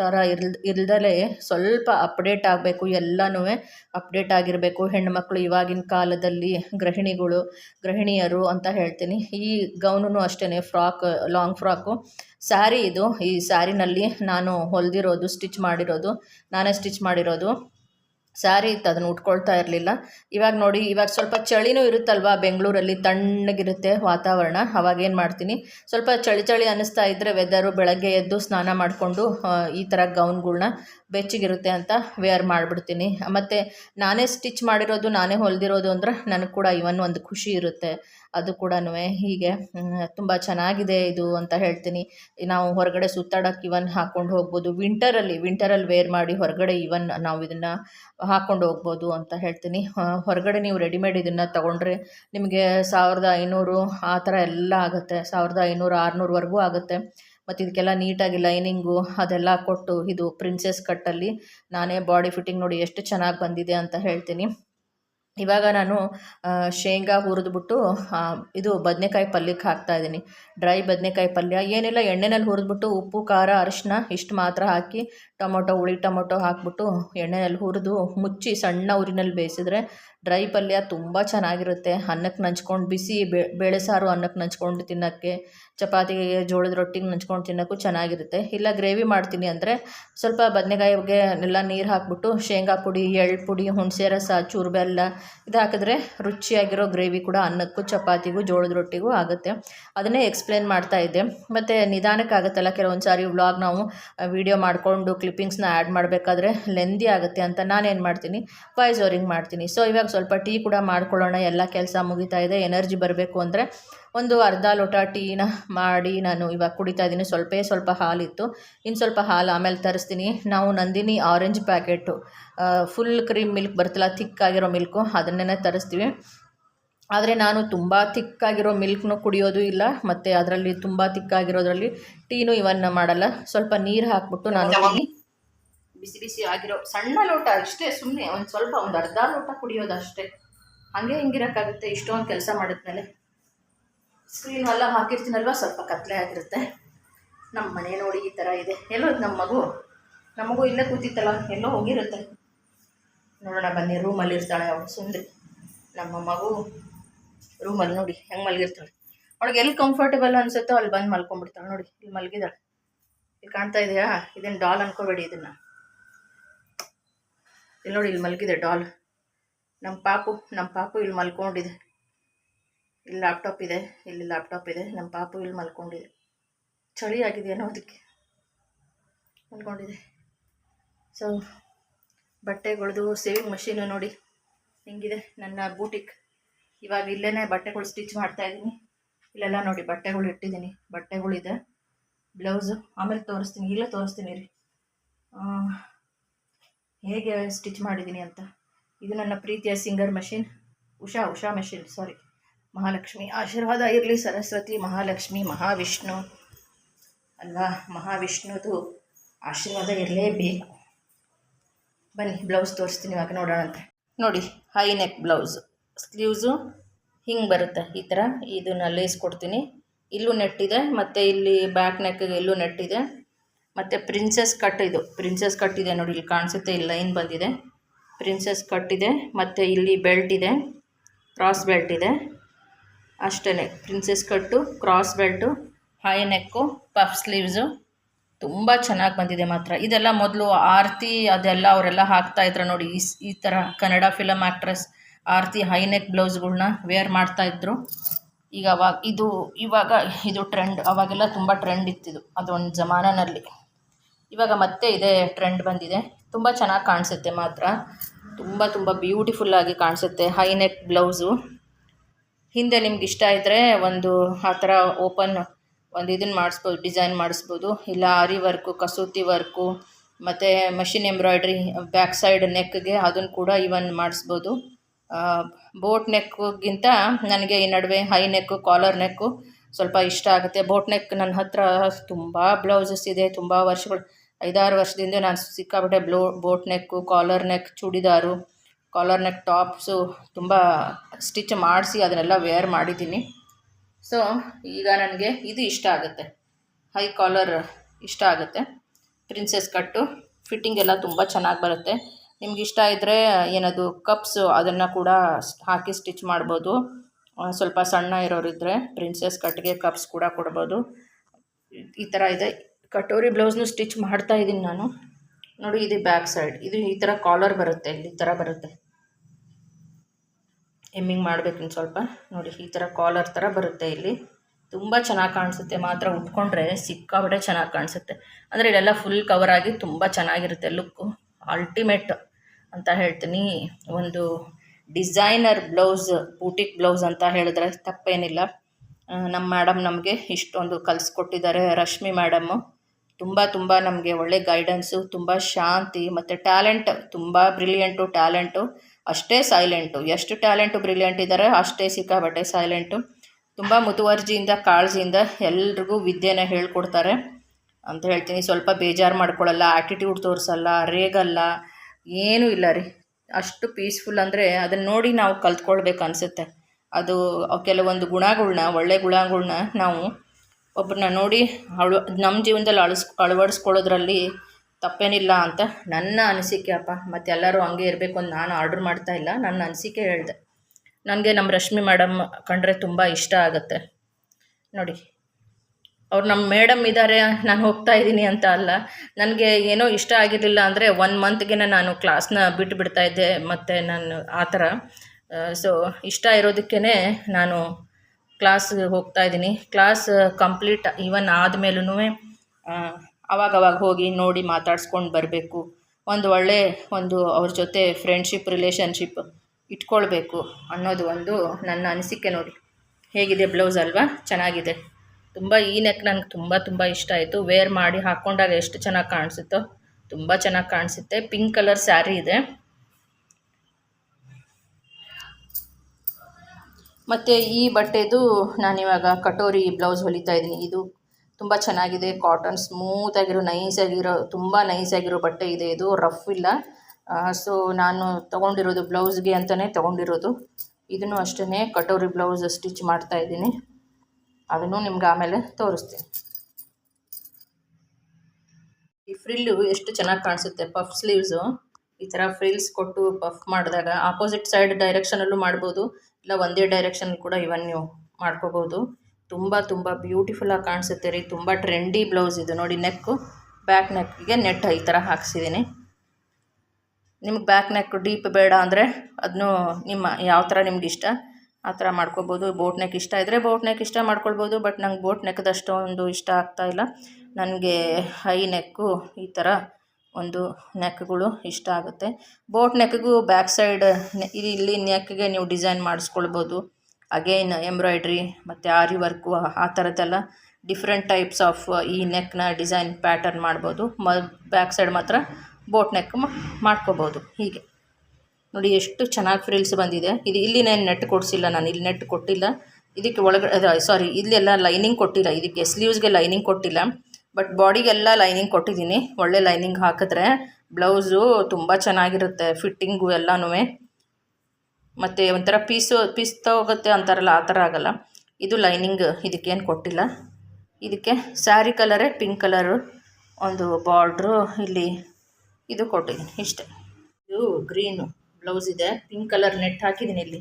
ಥರ ಇರ್ ಇಲ್ದಲೇ ಸ್ವಲ್ಪ ಅಪ್ಡೇಟ್ ಆಗಬೇಕು, ಎಲ್ಲನೂ ಅಪ್ಡೇಟ್ ಆಗಿರಬೇಕು. ಹೆಣ್ಣುಮಕ್ಳು ಇವಾಗಿನ ಕಾಲದಲ್ಲಿ ಗೃಹಿಣಿಗಳು, ಗೃಹಿಣಿಯರು ಅಂತ ಹೇಳ್ತೀನಿ. ಈ ಗೌನು ಅಷ್ಟೇ ಫ್ರಾಕ್, ಲಾಂಗ್ ಫ್ರಾಕು. ಸ್ಯಾರಿ ಇದು, ಈ ಸ್ಯಾರಿನಲ್ಲಿ ನಾನು ಹೊಲಿದಿರೋದು, ಸ್ಟಿಚ್ ಮಾಡಿರೋದು, ನಾನೇ ಸ್ಟಿಚ್ ಮಾಡಿರೋದು. ಸ್ಯಾರಿ ಇತ್ತು, ಅದನ್ನು ಉಟ್ಕೊಳ್ತಾ ಇರಲಿಲ್ಲ. ಇವಾಗ ನೋಡಿ, ಇವಾಗ ಸ್ವಲ್ಪ ಚಳಿನೂ ಇರುತ್ತಲ್ವ? ಬೆಂಗಳೂರಲ್ಲಿ ತಣ್ಣಗಿರುತ್ತೆ ವಾತಾವರಣ. ಅವಾಗ ಏನು ಮಾಡ್ತೀನಿ? ಸ್ವಲ್ಪ ಚಳಿ ಚಳಿ ಅನ್ನಿಸ್ತಾ ಇದ್ದರೆ ವೆದರು ಬೆಳಗ್ಗೆ ಎದ್ದು ಸ್ನಾನ ಮಾಡಿಕೊಂಡು ಈ ಥರ ಗೌನ್ಗಳನ್ನ ಬೆಚ್ಚಗಿರುತ್ತೆ ಅಂತ ವೇರ್ ಮಾಡಿಬಿಡ್ತೀನಿ. ಮತ್ತು ನಾನೇ ಸ್ಟಿಚ್ ಮಾಡಿರೋದು, ನಾನೇ ಹೊಲಿದಿರೋದು ಅಂದ್ರೆ ನನಗೆ ಕೂಡ ಇವನ್ ಒಂದು ಖುಷಿ ಇರುತ್ತೆ. ಅದು ಕೂಡ ಹೀಗೆ ತುಂಬ ಚೆನ್ನಾಗಿದೆ ಇದು ಅಂತ ಹೇಳ್ತೀನಿ. ನಾವು ಹೊರಗಡೆ ಸುತ್ತಾಡೋಕೆ ಇವನ್ ಹಾಕ್ಕೊಂಡು ಹೋಗ್ಬೋದು. ವಿಂಟರಲ್ಲಿ ವಿಂಟರಲ್ಲಿ ವೇರ್ ಮಾಡಿ ಹೊರಗಡೆ ಇವನ್ ನಾವು ಇದನ್ನು ಹಾಕ್ಕೊಂಡು ಹೋಗ್ಬೋದು ಅಂತ ಹೇಳ್ತೀನಿ. ಹೊರಗಡೆ ನೀವು ರೆಡಿಮೇಡ್ ಇದನ್ನು ತೊಗೊಂಡ್ರೆ ನಿಮಗೆ ಸಾವಿರದ ಐನೂರು ಆ ಥರ ಎಲ್ಲ ಆಗುತ್ತೆ. ಸಾವಿರದ ಐನೂರು ಆರುನೂರವರೆಗೂ ಆಗುತ್ತೆ. ಮತ್ತು ಇದಕ್ಕೆಲ್ಲ ನೀಟಾಗಿ ಲೈನಿಂಗು ಅದೆಲ್ಲ ಕೊಟ್ಟು ಇದು ಪ್ರಿನ್ಸೆಸ್ ಕಟ್ಟಲ್ಲಿ ನಾನೇ ಬಾಡಿ ಫಿಟ್ಟಿಂಗ್ ನೋಡಿ ಎಷ್ಟು ಚೆನ್ನಾಗಿ ಬಂದಿದೆ ಅಂತ ಹೇಳ್ತೀನಿ. ಇವಾಗ ನಾನು ಶೇಂಗಾ ಹುರಿದ್ಬಿಟ್ಟು ಇದು ಬದನೆಕಾಯಿ ಪಲ್ಯಕ್ಕೆ ಹಾಕ್ತಾಯಿದ್ದೀನಿ ಡ್ರೈ ಬದನೆಕಾಯಿ ಪಲ್ಯ, ಏನಿಲ್ಲ, ಎಣ್ಣೆನಲ್ಲಿ ಹುರಿದ್ಬಿಟ್ಟು ಉಪ್ಪು, ಖಾರ, ಅರಿಶಿನ ಇಷ್ಟು ಮಾತ್ರ ಹಾಕಿ, ಟೊಮೊಟೊ, ಹುಳಿ ಟೊಮೊಟೊ ಹಾಕ್ಬಿಟ್ಟು ಎಣ್ಣೆಯಲ್ಲಿ ಹುರಿದು ಮುಚ್ಚಿ ಸಣ್ಣ ಉರಿನಲ್ಲಿ ಬೇಯಿಸಿದ್ರೆ ಡ್ರೈ ಪಲ್ಯ ತುಂಬ ಚೆನ್ನಾಗಿರುತ್ತೆ. ಅನ್ನಕ್ಕೆ ನಂಚ್ಕೊಂಡು ಬಿಸಿ ಬೇಳೆ ಸಾರು ಅನ್ನಕ್ಕೆ ನಂಚ್ಕೊಂಡು ತಿನ್ನೋಕ್ಕೆ, ಚಪಾತಿಗೆ ಜೋಳದ ರೊಟ್ಟಿಗೆ ನಂಚ್ಕೊಂಡು ತಿನ್ನೋಕ್ಕೂ ಚೆನ್ನಾಗಿರುತ್ತೆ. ಇಲ್ಲ ಗ್ರೇವಿ ಮಾಡ್ತೀನಿ ಅಂದರೆ ಸ್ವಲ್ಪ ಬದನೆಕಾಯಿಗೆ ಎಲ್ಲ ನೀರು ಹಾಕ್ಬಿಟ್ಟು ಶೇಂಗಾ ಪುಡಿ, ಎಳ್ಳು ಪುಡಿ, ಹುಣಸೆ ರಸ ಚೂರು ಬೆಲ್ಲ ಇದು ರುಚಿಯಾಗಿರೋ ಗ್ರೇವಿ ಕೂಡ ಅನ್ನಕ್ಕೂ ಚಪಾತಿಗೂ ಜೋಳದ ರೊಟ್ಟಿಗೂ ಆಗುತ್ತೆ. ಅದನ್ನೇ ಎಕ್ಸ್ಪ್ಲೇನ್ ಮಾಡ್ತಾ ಇದ್ದೆ. ಮತ್ತು ನಿಧಾನಕ್ಕೆ ಆಗುತ್ತಲ್ಲ ಕೆಲವೊಂದು ಸಾರಿ ವ್ಲಾಗ್ ನಾವು ವಿಡಿಯೋ ಮಾಡಿಕೊಂಡು ಕ್ಲಿಪ್ಪಿಂಗ್ಸ್ನ ಆ್ಯಡ್ ಮಾಡಬೇಕಾದ್ರೆ ಲೆಂದಿ ಆಗುತ್ತೆ ಅಂತ ನಾನೇನು ಮಾಡ್ತೀನಿ? ವಾಯ್ಸ್ ಮಾಡ್ತೀನಿ. ಸೊ ಇವಾಗ ಸ್ವಲ್ಪ ಟೀ ಕೂಡ ಮಾಡ್ಕೊಳ್ಳೋಣ, ಎಲ್ಲ ಕೆಲಸ ಮುಗಿತಾ ಇದೆ, ಎನರ್ಜಿ ಬರಬೇಕು ಅಂದರೆ ಒಂದು ಅರ್ಧ ಲೋಟ ಟೀನ ಮಾಡಿ ನಾನು ಇವಾಗ ಕುಡಿತಾ ಇದ್ದೀನಿ. ಸ್ವಲ್ಪೇ ಸ್ವಲ್ಪ ಹಾಲಿತ್ತು. ಇನ್ನು ಸ್ವಲ್ಪ ಹಾಲು ಆಮೇಲೆ ತರಿಸ್ತೀನಿ. ನಾವು Nandini orange packet full cream milk ಬರುತ್ತಲ್ಲ, ಥಿಕ್ಕಾಗಿರೋ ಮಿಲ್ಕು ಅದನ್ನೇ ತರಿಸ್ತೀವಿ. ಆದರೆ ನಾನು ತುಂಬ ತಿಕ್ಕಾಗಿರೋ ಮಿಲ್ಕ್ನು ಕುಡಿಯೋದು ಇಲ್ಲ. ಮತ್ತು ಅದರಲ್ಲಿ ತುಂಬ ತಿಕ್ಕಾಗಿರೋದ್ರಲ್ಲಿ ಟೀನು ಇವನ್ನ ಮಾಡಲ್ಲ. ಸ್ವಲ್ಪ ನೀರು ಹಾಕ್ಬಿಟ್ಟು ನಾನು ಬಿಸಿ ಬಿಸಿ ಆಗಿರೋ ಸಣ್ಣ ಲೋಟ ಅಷ್ಟೇ ಸುಮ್ಮನೆ ಒಂದು ಸ್ವಲ್ಪ ಒಂದು ಅರ್ಧ ಲೋಟ ಕುಡಿಯೋದು ಅಷ್ಟೇ ಹಾಗೆ ಹಿಂಗಿರೋಕ್ಕಾಗುತ್ತೆ, ಇಷ್ಟೊಂದು ಕೆಲಸ ಮಾಡಿದ್ಮೇಲೆ. ಸ್ಕ್ರೀನ್ ಎಲ್ಲ ಹಾಕಿರ್ತೀನಲ್ವ, ಸ್ವಲ್ಪ ಕತ್ಲೆ ಆಗಿರುತ್ತೆ. ನಮ್ಮ ಮನೆ ನೋಡಿ ಈ ಥರ ಇದೆ. ಎಲ್ಲೋ ನಮ್ಮ ಮಗು, ನಮಗೂ ಮಗು ಇಲ್ಲೇ ಕೂತಿತ್ತಲ್ಲ, ಎಲ್ಲೋ ಹೋಗಿರುತ್ತೆ. ನೋಡೋಣ, ಬನ್ನಿ ರೂಮಲ್ಲಿ ಇರ್ತಾಳೆ ಅವಳು ಸುಂದ್ರಿ ನಮ್ಮ ಮಗು ರೂಮಲ್ಲಿ ನೋಡಿ, ಹೆಂಗೆ ಮಲಗಿರ್ತಾಳೆ. ಅವಳಿಗೆ ಎಲ್ಲಿ ಕಂಫರ್ಟೇಬಲ್ ಅನ್ಸುತ್ತೋ ಅಲ್ಲಿ ಬಂದು ಮಲ್ಕೊಂಡ್ಬಿಡ್ತಾಳೆ ನೋಡಿ, ಇಲ್ಲಿ ಮಲಗಿದಾಳೆ. ಇಲ್ಲಿ ಕಾಣ್ತಾ ಇದೆಯಾ? ಇದನ್ನು ಡಾಲ್ ಅನ್ಕೋಬೇಡಿ ಇದನ್ನು. ಇಲ್ಲಿ ನೋಡಿ, ಇಲ್ಲಿ ಮಲಗಿದೆ ಡಾಲ್ ನಮ್ಮ ಪಾಪು ನಮ್ಮ ಪಾಪು ಇಲ್ಲಿ ಮಲ್ಕೊಂಡಿದೆ. ಇಲ್ಲಿ ಲ್ಯಾಪ್ಟಾಪ್ ಇದೆ, ಇಲ್ಲಿ ಲ್ಯಾಪ್ಟಾಪ್ ಇದೆ. ನಮ್ಮ ಪಾಪು ಇಲ್ಲಿ ಮಲ್ಕೊಂಡಿದೆ. ಚಳಿ ಆಗಿದೆಯೇನೋ ಅದಕ್ಕೆ ಮಲ್ಕೊಂಡಿದೆ. ಸೊ ಬಟ್ಟೆಗಳ್ದು ಸೇವಿಂಗ್ ಮಷೀನು ನೋಡಿ ಹಿಂಗಿದೆ, ನನ್ನ ಬೂಟಿಕ್ ಇವಾಗ ಇಲ್ಲೇ ಬಟ್ಟೆಗಳು ಸ್ಟಿಚ್ ಮಾಡ್ತಾ ಇದ್ದೀನಿ. ಇಲ್ಲೆಲ್ಲ ನೋಡಿ, ಬಟ್ಟೆಗಳು ಇಟ್ಟಿದ್ದೀನಿ. ಬಟ್ಟೆಗಳಿದೆ ಬ್ಲೌಸು ಆಮೇಲೆ ತೋರಿಸ್ತೀನಿ ಇಲ್ಲೇ ತೋರಿಸ್ತೀನಿ ರೀ. ಹೇಗೆ ಸ್ಟಿಚ್ ಮಾಡಿದ್ದೀನಿ ಅಂತ. ಇದು ನನ್ನ ಪ್ರೀತಿಯ Singer machine Usha Usha machine sorry Mahalakshmi. ಆಶೀರ್ವಾದ ಇರಲಿ ಸರಸ್ವತಿ, ಮಹಾಲಕ್ಷ್ಮಿ, ಮಹಾವಿಷ್ಣು. ಅಲ್ವಾ? ಮಹಾವಿಷ್ಣುದು ಆಶೀರ್ವಾದ ಇರಲೇಬೇಕು. ಬನ್ನಿ ಬ್ಲೌಸ್ ತೋರಿಸ್ತೀನಿ ಇವಾಗ ನೋಡೋಣ ಅಂತ. ನೋಡಿ ಹೈ ನೆಕ್ ಬ್ಲೌಸು ಸ್ಲೀವ್ಸು ಹಿಂಗೆ ಬರುತ್ತೆ ಈ ಥರ. ಇದನ್ನ ಲೇಸ್ ಕೊಡ್ತೀನಿ. ಇಲ್ಲೂ ನೆಟ್ಟಿದೆ, ಮತ್ತು ಇಲ್ಲಿ ಬ್ಯಾಕ್ ನೆಕ್ಗೆ ಇಲ್ಲೂ ನೆಟ್ಟಿದೆ. ಮತ್ತು ಪ್ರಿನ್ಸೆಸ್ ಕಟ್ ಇದು. ಪ್ರಿನ್ಸೆಸ್ ಕಟ್ ಇದೆ ನೋಡಿ, ಇಲ್ಲಿ ಕಾಣಿಸುತ್ತೆ, ಇಲ್ಲಿ ಲೈನ್ ಬಂದಿದೆ. ಪ್ರಿನ್ಸೆಸ್ ಕಟ್ ಇದೆ, ಮತ್ತು ಇಲ್ಲಿ ಬೆಲ್ಟ್ ಇದೆ ಕ್ರಾಸ್ ಬೆಲ್ಟ್ ಇದೆ. ಅಷ್ಟೇ princess cut cross belt high neck puff sleeves ತುಂಬ ಚೆನ್ನಾಗಿ ಬಂದಿದೆ ಮಾತ್ರ. ಇದೆಲ್ಲ ಮೊದಲು ಆರತಿ ಅದೆಲ್ಲ ಅವರೆಲ್ಲ ಹಾಕ್ತಾ ಇದ್ರು ನೋಡಿ, ಈ ಈ ಥರ Kannada film actress Aarathi high neck ಬ್ಲೌಸ್ಗಳನ್ನ wear ಮಾಡ್ತಾಯಿದ್ರು ಈಗ ಅವಾಗ, ಇದು ಇವಾಗ, ಇದು ಟ್ರೆಂಡ್ ಅವಾಗೆಲ್ಲ ತುಂಬ ಟ್ರೆಂಡ್ ಇತ್ತಿದು ಅದೊಂದು ಜಮಾನಲ್ಲಿ ಇವಾಗ ಮತ್ತೆ ಇದೇ ಟ್ರೆಂಡ್ ಬಂದಿದೆ. ತುಂಬ ಚೆನ್ನಾಗಿ ಕಾಣಿಸುತ್ತೆ ಮಾತ್ರ. ತುಂಬ ತುಂಬ ಬ್ಯೂಟಿಫುಲ್ಲಾಗಿ ಕಾಣಿಸುತ್ತೆ ಹೈ ನೆಕ್ ಬ್ಲೌಸು ಹಿಂದೆ ನಿಮ್ಗೆ ಇಷ್ಟ ಇದ್ದರೆ ಒಂದು ಆ ಥರ ಓಪನ್ ಒಂದು ಇದನ್ನು ಮಾಡಿಸ್ಬೋದು ಡಿಸೈನ್ ಮಾಡಿಸ್ಬೋದು. ಇಲ್ಲ ಆರಿ ವರ್ಕು ಕಸೂತಿ ವರ್ಕು ಮತ್ತು ಮಷಿನ್ ಎಂಬ್ರಾಯ್ಡ್ರಿ ಬ್ಯಾಕ್ ಸೈಡ್ ನೆಕ್ಗೆ ಅದನ್ನು ಕೂಡ ಇವನ್ ಮಾಡಿಸ್ಬೋದು. ಬೋಟ್ ನೆಕ್ಗಿಂತ ನನಗೆ ಈ ನಡುವೆ ಹೈ ನೆಕ್ಕು ಕಾಲರ್ ನೆಕ್ಕು ಸ್ವಲ್ಪ ಇಷ್ಟ ಆಗುತ್ತೆ. ಬೋಟ್ ನೆಕ್ ನನ್ನ ಹತ್ರ ತುಂಬ ಬ್ಲೌಸಸ್ ಇದೆ, ತುಂಬ ವರ್ಷಗಳು ಐದಾರು ವರ್ಷದಿಂದ ನಾನು ಸಿಕ್ಕಾಪಟ್ಟೆ blow, boat neck, collar neck, churidar, collar neck, tops ತುಂಬ ಸ್ಟಿಚ್ ಮಾಡಿಸಿ ಅದನ್ನೆಲ್ಲ ವೇರ್ ಮಾಡಿದ್ದೀನಿ. ಸೊ, ಈಗ ನನಗೆ ಇದು ಇಷ್ಟ ಆಗುತ್ತೆ. ಹೈ ಕಾಲರ್ ಇಷ್ಟ ಆಗುತ್ತೆ. ಪ್ರಿನ್ಸೆಸ್ ಕಟ್ಟು, ಫಿಟ್ಟಿಂಗ್ ಎಲ್ಲ ತುಂಬ ಚೆನ್ನಾಗಿ ಬರುತ್ತೆ. ನಿಮ್ಗೆ ಇಷ್ಟ ಇದ್ದರೆ ಏನದು, ಕಪ್ಸು ಅದನ್ನು ಕೂಡ ಹಾಕಿ ಸ್ಟಿಚ್ ಮಾಡ್ಬೋದು. ಸ್ವಲ್ಪ ಸಣ್ಣ ಇರೋರಿದ್ದರೆ ಪ್ರಿನ್ಸೆಸ್ ಕಟ್ಗೆ ಕಪ್ಸ್ ಕೂಡ ಕೊಡ್ಬೋದು. ಈ ಥರ ಇದೆ. ಕಟೋರಿ ಬ್ಲೌಸ್ನು ಸ್ಟಿಚ್ ಮಾಡ್ತಾ ಇದ್ದೀನಿ ನಾನು. ನೋಡಿ, ಇದು ಬ್ಯಾಕ್ ಸೈಡ್ ಇದು ಈ ಥರ ಕಾಲರ್ ಬರುತ್ತೆ, ಇಲ್ಲಿ ಈ ಥರ ಬರುತ್ತೆ. ಎಮ್ಮಿಂಗ್ ಮಾಡಬೇಕು ಸ್ವಲ್ಪ. ನೋಡಿ, ಈ ಥರ ಕಾಲರ್ ಥರ ಬರುತ್ತೆ ಇಲ್ಲಿ. ತುಂಬ ಚೆನ್ನಾಗಿ ಕಾಣಿಸುತ್ತೆ. ಮಾತ್ರ ಉಟ್ಕೊಂಡ್ರೆ ಸಿಕ್ಕಾಬಿಟ್ಟೆ ಚೆನ್ನಾಗಿ ಕಾಣಿಸುತ್ತೆ. ಅಂದರೆ ಇಲ್ಲೆಲ್ಲ ಫುಲ್ ಕವರ್ ಆಗಿ ತುಂಬ ಚೆನ್ನಾಗಿರುತ್ತೆ ಲುಕ್ಕು ಅಲ್ಟಿಮೇಟ್ ಅಂತ ಹೇಳ್ತೀನಿ. ಒಂದು ಡಿಸೈನರ್ ಬ್ಲೌಸ್ ಬೂಟಿಕ್ ಬ್ಲೌಸ್ ಅಂತ ಹೇಳಿದ್ರೆ ತಪ್ಪೇನಿಲ್ಲ. ನಮ್ಮ ಮೇಡಮ್ ನಮಗೆ ಇಷ್ಟೊಂದು ಕಲಿಸ್ಕೊಟ್ಟಿದ್ದಾರೆ. ರಶ್ಮಿ ಮೇಡಮ್ಮು ತುಂಬ ತುಂಬ ನಮಗೆ ಒಳ್ಳೆ ಗೈಡೆನ್ಸು ತುಂಬ ಶಾಂತಿ ಮತ್ತು ಟ್ಯಾಲೆಂಟ್ ತುಂಬ ಬ್ರಿಲಿಯಂಟು ಟ್ಯಾಲೆಂಟು ಅಷ್ಟೇ ಸೈಲೆಂಟು ಎಷ್ಟು ಟ್ಯಾಲೆಂಟು ಬ್ರಿಲಿಯಂಟ್ ಇದ್ದಾರೆ ಅಷ್ಟೇ ಸಿಕ್ಕಾಬಟ್ಟೆ ಸೈಲೆಂಟು ತುಂಬ ಮುತುವರ್ಜಿಯಿಂದ, ಕಾಳಜಿಯಿಂದ ಎಲ್ರಿಗೂ ವಿದ್ಯೆನ ಹೇಳ್ಕೊಡ್ತಾರೆ. ಅಂತ ಹೇಳ್ತೀನಿ. ಸ್ವಲ್ಪ ಬೇಜಾರು ಮಾಡ್ಕೊಳ್ಳಲ್ಲ ಆ್ಯಟಿಟ್ಯೂಡ್ ತೋರಿಸಲ್ಲ, ರೇಗಲ್ಲ, ಏನೂ ಇಲ್ಲ ರೀ. ಅಷ್ಟು ಪೀಸ್ಫುಲ್ ಅಂದರೆ ಅದನ್ನು ನೋಡಿ ನಾವು ಕಲ್ತ್ಕೊಳ್ಬೇಕು ಅನಿಸುತ್ತೆ. ಅದು ಕೆಲವೊಂದು ಗುಣಗಳ್ನ, ಒಳ್ಳೆ ಗುಣಗಳ್ನ ನಾವು ಒಬ್ಬರನ್ನ ನೋಡಿ ಅಳು ನಮ್ಮ ಜೀವನದಲ್ಲಿ ಅಳಿಸ್, ಅಳವಡಿಸ್ಕೊಳ್ಳೋದ್ರಲ್ಲಿ ತಪ್ಪೇನಿಲ್ಲ ಅಂತ ನನ್ನ ಅನಿಸಿಕೆ ಅಪ್ಪ. ಮತ್ತು ಎಲ್ಲರೂ ಹಂಗೆ ಇರಬೇಕು ಅಂತ ನಾನು ಆರ್ಡ್ರ್ ಮಾಡ್ತಾ ಇಲ್ಲ. ನನ್ನ ಅನಿಸಿಕೆ ಹೇಳಿದೆ. ನನಗೆ ನಮ್ಮ ರಶ್ಮಿ ಮೇಡಮ್ ಕಂಡ್ರೆ ತುಂಬ ಇಷ್ಟ ಆಗುತ್ತೆ. ನೋಡಿ, ಅವ್ರು ನಮ್ಮ ಮೇಡಮ್ ಇದ್ದಾರೆ ನಾನು ಹೋಗ್ತಾ ಇದ್ದೀನಿ ಅಂತ ಅಲ್ಲ. ನನಗೆ ಏನೋ ಇಷ್ಟ ಆಗಿರಲಿಲ್ಲ ಅಂದರೆ ಒನ್ ಮಂತ್ಗೆ ನಾನು ಕ್ಲಾಸ್ನ ಬಿಟ್ಟು ಬಿಡ್ತಾ ಇದ್ದೆ. ಮತ್ತು ನಾನು ಆ ಥರ ಸೊ ಇಷ್ಟ ಇರೋದಕ್ಕೇ ನಾನು ಕ್ಲಾಸ್ಗೆ ಹೋಗ್ತಾ ಇದ್ದೀನಿ. ಕ್ಲಾಸ್ ಕಂಪ್ಲೀಟ್ ಈವನ್ ಆದಮೇಲೂ ಅವಾಗವಾಗ ಹೋಗಿ ನೋಡಿ ಮಾತಾಡ್ಸ್ಕೊಂಡು ಬರಬೇಕು. ಒಂದು ಒಳ್ಳೆ ಒಂದು ಅವ್ರ ಜೊತೆ ಫ್ರೆಂಡ್ಶಿಪ್ ರಿಲೇಷನ್ಶಿಪ್ ಇಟ್ಕೊಳ್ಬೇಕು ಅನ್ನೋದು ಒಂದು ನನ್ನ ಅನಿಸಿಕೆ ನೋಡಿ. ಹೇಗಿದೆ ಬ್ಲೌಸ್ ಅಲ್ವಾ? ಚೆನ್ನಾಗಿದೆ. ತುಂಬ ಈ ನೆಕ್ ನನಗೆ ತುಂಬ ತುಂಬ ಇಷ್ಟ ಆಯಿತು. ವೇರ್ ಮಾಡಿ ಹಾಕ್ಕೊಂಡಾಗ ಎಷ್ಟು ಚೆನ್ನಾಗಿ ಕಾಣಿಸುತ್ತೋ, ತುಂಬ ಚೆನ್ನಾಗಿ ಕಾಣಿಸುತ್ತೆ. ಪಿಂಕ್ ಕಲರ್ ಸ್ಯಾರಿ ಇದೆ. ಮತ್ತು ಈ ಬಟ್ಟೆದು ನಾನಿವಾಗ ಕಟೋರಿ, ಬ್ಲೌಸ್ ಹೊಲಿತಾ ಇದ್ದೀನಿ. ಇದು ತುಂಬ ಚೆನ್ನಾಗಿದೆ. ಕಾಟನ್ ಸ್ಮೂತಾಗಿರೋ ನೈಸಾಗಿರೋ ತುಂಬ ನೈಸಾಗಿರೋ ಬಟ್ಟೆ ಇದೆ. ಇದು ರಫ್ ಇಲ್ಲ. ಸೊ ನಾನು ತೊಗೊಂಡಿರೋದು ಬ್ಲೌಸ್ಗೆ ಅಂತಲೇ ತೊಗೊಂಡಿರೋದು. ಇದನ್ನು ಅಷ್ಟೇ ಕಟೋರಿ, ಬ್ಲೌಸ್ ಸ್ಟಿಚ್ ಮಾಡ್ತಾ ಇದ್ದೀನಿ. ಅದನ್ನು ನಿಮ್ಗೆ ಆಮೇಲೆ ತೋರಿಸ್ತೀನಿ. ಈ ಫ್ರಿಲ್ಲು ಎಷ್ಟು ಚೆನ್ನಾಗಿ ಕಾಣಿಸುತ್ತೆ. Puff sleeves. ಈ ಥರ ಫ್ರಿಲ್ಸ್ ಕೊಟ್ಟು ಪಫ್ ಮಾಡಿದಾಗ, ಆಪೋಸಿಟ್ ಸೈಡ್ ಡೈರೆಕ್ಷನಲ್ಲೂ ಮಾಡ್ಬೋದು. ಇಲ್ಲ ಒಂದೇ ಡೈರೆಕ್ಷನ್ ಕೂಡ ಇವನ್ ನೀವು ಮಾಡ್ಕೋಬೋದು. ತುಂಬ ತುಂಬ ಬ್ಯೂಟಿಫುಲ್ಲಾಗಿ ಕಾಣಿಸುತ್ತೆ ರೀ. ತುಂಬ ಟ್ರೆಂಡಿ ಬ್ಲೌಸ್ ಇದು. ನೋಡಿ ನೆಕ್ಕು ಬ್ಯಾಕ್ ನೆಕ್ಗೆ ನೆಟ್ ಈ ಥರ ಹಾಕ್ಸಿದ್ದೀನಿ ನಿಮ್ಗೆ ಬ್ಯಾಕ್ ನೆಕ್ ಡೀಪ್ ಬೇಡ ಅಂದರೆ ಅದನ್ನು ನಿಮ್ಮ ಯಾವ ಥರ ನಿಮ್ಗೆ ಇಷ್ಟ, ಆ ಥರ ಮಾಡ್ಕೊಬೋದು. ಬೋಟ್ ನೆಕ್ ಇಷ್ಟ ಇದ್ದರೆ ಬೋಟ್ ನೆಕ್ ಇಷ್ಟ ಮಾಡ್ಕೊಳ್ಬೋದು ಬಟ್ ನಂಗೆ ಬೋಟ್ ನೆಕ್ದಷ್ಟೊಂದು ಇಷ್ಟ ಆಗ್ತಾಯಿಲ್ಲ ನನಗೆ ಹೈ ನೆಕ್ಕು ಈ ಥರ ಒಂದು ನೆಕ್ಗಳು ಇಷ್ಟ ಆಗುತ್ತೆ. ಬೋಟ್ ನೆಕ್ಗೂ ಬ್ಯಾಕ್ ಸೈಡ್ ಇಲ್ಲಿ ನೆಕ್ಗೆ ನೀವು ಡಿಸೈನ್ ಮಾಡಿಸ್ಕೊಳ್ಬೋದು. ಅಗೇನ್ ಎಂಬ್ರಾಯ್ಡ್ರಿ ಮತ್ತು ಆರಿ ವರ್ಕು ಆ ಥರದ್ದೆಲ್ಲ ಡಿಫ್ರೆಂಟ್ ಟೈಪ್ಸ್ ಆಫ್ ಈ ನೆಕ್ನ ಡಿಸೈನ್ ಪ್ಯಾಟರ್ನ್ ಮಾಡ್ಬೋದು. ಮ ಬ್ಯಾಕ್ ಸೈಡ್ ಮಾತ್ರ ಬೋಟ್ ನೆಕ್ ಮಾಡ್ಕೋಬೋದು. ಹೀಗೆ. ನೋಡಿ, ಎಷ್ಟು ಚೆನ್ನಾಗಿ ಫ್ರಿಲ್ಸ್ ಬಂದಿದೆ. ಇದು ಇಲ್ಲಿ ನಾನು ನೆಟ್ ಕೊಡಿಸಿಲ್ಲ ನಾನು, ಇಲ್ಲಿ ನೆಟ್ ಕೊಟ್ಟಿಲ್ಲ. ಇದಕ್ಕೆ ಒಳಗಡೆ ಸಾರಿ ಇಲ್ಲೆಲ್ಲ ಲೈನಿಂಗ್ ಕೊಟ್ಟಿಲ್ಲ. ಇದಕ್ಕೆ ಸ್ಲೀವ್ಸ್ಗೆ ಲೈನಿಂಗ್ ಕೊಟ್ಟಿಲ್ಲ. ಬಟ್ ಬಾಡಿಗೆಲ್ಲ ಲೈನಿಂಗ್ ಕೊಟ್ಟಿದ್ದೀನಿ. ಒಳ್ಳೆ ಲೈನಿಂಗ್ ಹಾಕಿದ್ರೆ ಬ್ಲೌಸು ತುಂಬ ಚೆನ್ನಾಗಿರುತ್ತೆ ಫಿಟ್ಟಿಂಗು ಎಲ್ಲನೂ ಮತ್ತು ಒಂಥರ ಪೀಸು ಪೀಸ್ ಹೋಗುತ್ತೆ ಅಂತಾರಲ್ಲ, ಆ ಥರ ಆಗೋಲ್ಲ. ಇದು ಲೈನಿಂಗ್ ಇದಕ್ಕೇನು ಕೊಟ್ಟಿಲ್ಲ. ಇದಕ್ಕೆ ಸ್ಯಾರಿ ಕಲರೇ ಪಿಂಕ್ ಕಲರು ಒಂದು ಬಾರ್ಡ್ರು ಇಲ್ಲಿ ಇದು ಕೊಟ್ಟಿದ್ದೀನಿ, ಇಷ್ಟೆ. ಇದು ಗ್ರೀನು ಬ್ಲೌಸ್ ಇದೆ. ಪಿಂಕ್ ಕಲರ್ ನೆಟ್ ಹಾಕಿದ್ದೀನಿ ಇಲ್ಲಿ.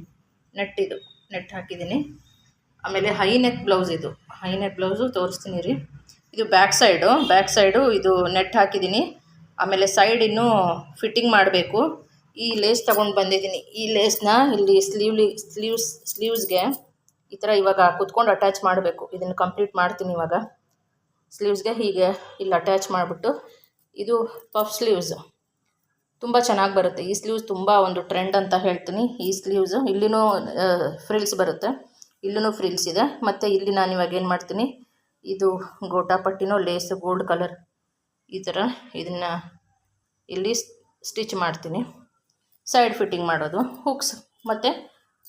ನೆಟ್ ಇದು. ನೆಟ್ ಹಾಕಿದ್ದೀನಿ. ಆಮೇಲೆ ಹೈ ನೆಕ್ ಬ್ಲೌಸ್ ಇದು. ಹೈ ನೆಕ್ ಬ್ಲೌಸು ತೋರಿಸ್ತೀನಿ ರೀ. ಇದು ಬ್ಯಾಕ್ ಸೈಡು ಬ್ಯಾಕ್ ಸೈಡು ಇದು ನೆಟ್ ಹಾಕಿದ್ದೀನಿ ಆಮೇಲೆ ಸೈಡ್ ಇನ್ನೂ ಫಿಟ್ಟಿಂಗ್ ಮಾಡಬೇಕು. ಈ ಲೇಸ್ ತೊಗೊಂಡು ಬಂದಿದ್ದೀನಿ ಈ ಲೇಸ್ನ ಇಲ್ಲಿ ಸ್ಲೀವ್ಲಿ ಸ್ಲೀವ್ಸ್ ಸ್ಲೀವ್ಸ್ಗೆ ಈ ಥರ ಇವಾಗ ಕುತ್ಕೊಂಡು ಅಟ್ಯಾಚ್ ಮಾಡಬೇಕು. ಇದನ್ನು ಕಂಪ್ಲೀಟ್ ಮಾಡ್ತೀನಿ ಇವಾಗ. ಸ್ಲೀವ್ಸ್ಗೆ ಹೀಗೆ ಇಲ್ಲಿ ಅಟ್ಯಾಚ್ ಮಾಡಿಬಿಟ್ಟು ಇದು ಪಫ್ ಸ್ಲೀವ್ಸ್ ತುಂಬ ಚೆನ್ನಾಗಿ ಬರುತ್ತೆ. ಈ ಸ್ಲೀವ್ಸ್ ತುಂಬ ಒಂದು ಟ್ರೆಂಡ್ ಅಂತ ಹೇಳ್ತೀನಿ. ಈ ಸ್ಲೀವ್ಸು ಇಲ್ಲಿನೂ ಫ್ರಿಲ್ಸ್ ಬರುತ್ತೆ. ಇಲ್ಲೂ ಫ್ರಿಲ್ಸ್ ಇದೆ. ಮತ್ತು ಇಲ್ಲಿ ನಾನು ಇವಾಗ ಏನು ಮಾಡ್ತೀನಿ? ಇದು ಗೋಟಾಪಟ್ಟಿನೋ ಲೇಸು ಗೋಲ್ಡ್ ಕಲರ್ ಈ ಥರ ಇದನ್ನು ಇಲ್ಲಿ ಸ್ಟಿಚ್ ಮಾಡ್ತೀನಿ. ಸೈಡ್ ಫಿಟ್ಟಿಂಗ್ ಮಾಡೋದು. ಹುಕ್ಸ್ ಮತ್ತು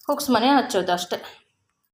ಹುಕ್ಸ್ ಮನೆ ಹಚ್ಚೋದು ಅಷ್ಟೇ.